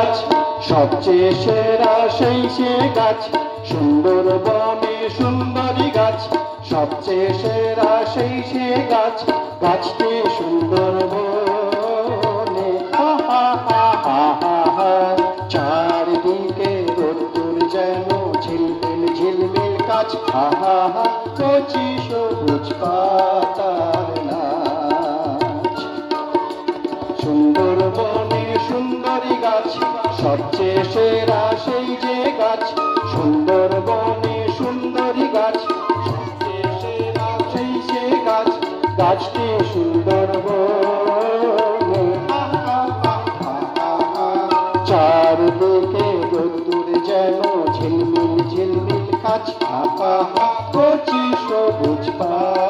গাছ, সবচেয়ে সেরা সেই সে গাছ। সুন্দর বনে সুন্দরী গাছ, সবচেয়ে সেরা সেই সে গাছ। গাছটি সুন্দর বনে চারিদিকে রোদ্দুর যেন ঝিলমিল ঝিলমিল কাছ হা হা কচি সবুজ পাতার সেরা সেই যে গাছ সুন্দর সুন্দরী গাছ সবচেয়ে সেই গাছ, গাছটি সুন্দর। চারদিকে রোদ্দুর যেন ঝিলমিল ঝিলমিল কাছ হাপা কচি সবুজ পাতার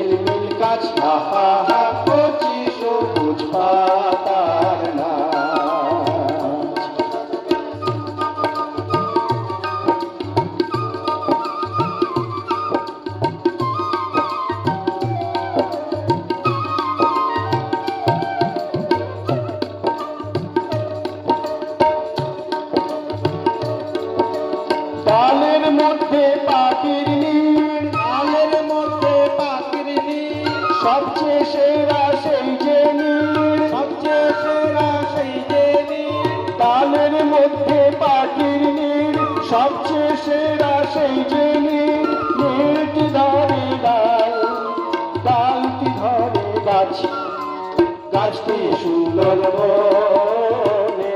ঝিলমিল গাছ আহা হা কচি সবুজ পাতার ডালের মধ্যে পাখির সবচেয়ে সেরা সেই নীড় নীড়টি ধরে ডাল ডালটি ধরে গাছ, গাছটি সুন্দর বনে।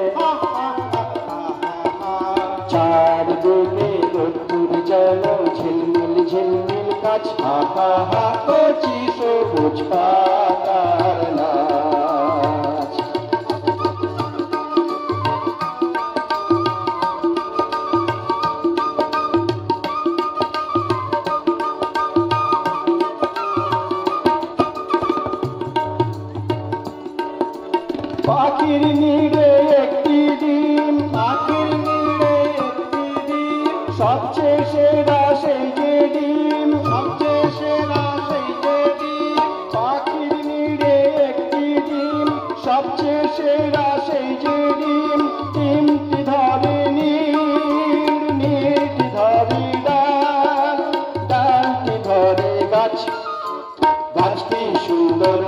চারদিকে রোদ্দুর যেন ঝিলমিল ঝিলমিল গাছ, হাহা হা কচি সবুজ পাতার সবচেয়ে সেরা সেই যে ডিম সবচেয়ে সেরা সেই যে ডিম পাখির নিড়ে একটি ডিম, সবচেয়ে সেরা সেই যে ডিম ডিমটি ধরে নীড় নীড়টি ধরে ডাল, ডালটি ধরে গাছ, গাছটি সুন্দর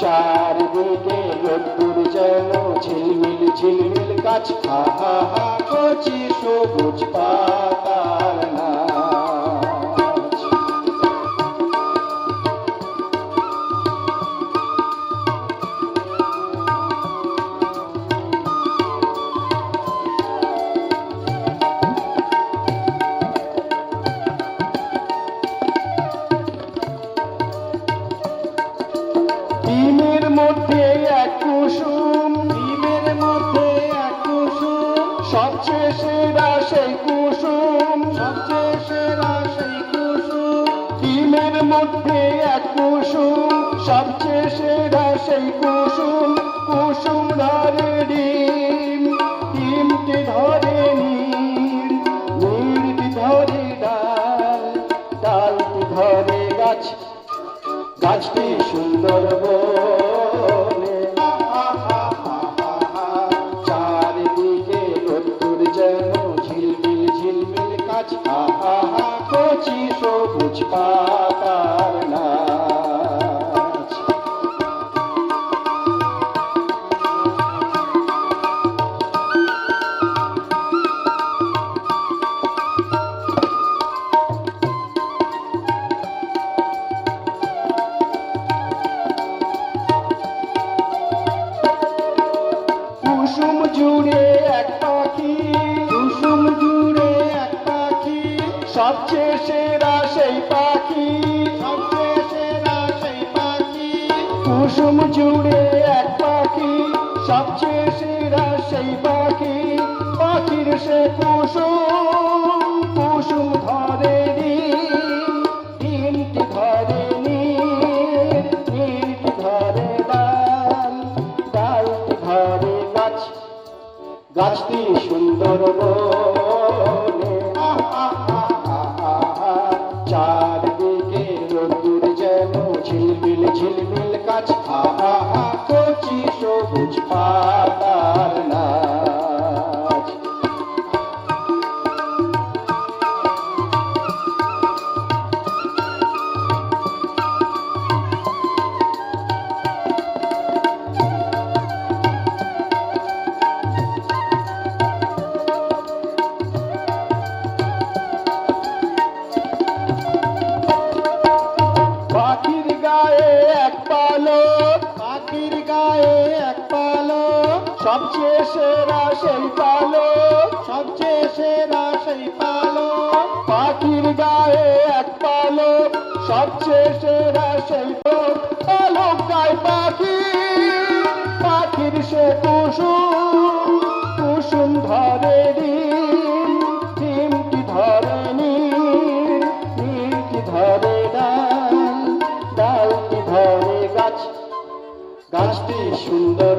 চারদিকে রোদ্দুর যেন ঝিলমিল ঝিলমিল গাছ আহা হা কচি সবুজ পাতার কুসুম কুসুম জুড়ে এক পাখি, কুসুম জুড়ে এক পাখি, সবচেয়ে সেরা সেই পাখি। সবচেয়ে সেরা সেই পাখি, কুসুম জুড়ে এক পাখি, সবচেয়ে সেরা সেই পাখি। পাখির সে কুসুম গাছটি সুন্দর বনে পাখির গায়ে এক পালো, সবচেয়ে সেরা সেই পালো, সবচেয়ে সেরা সেই পালো। পাখির গায়ে এক পালো, সবচেয়ে সেরা সেই পালো। পাখি, পাখির সে কুসুম গাছটি সুন্দর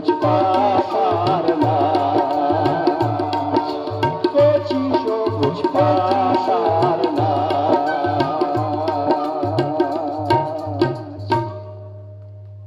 de passa.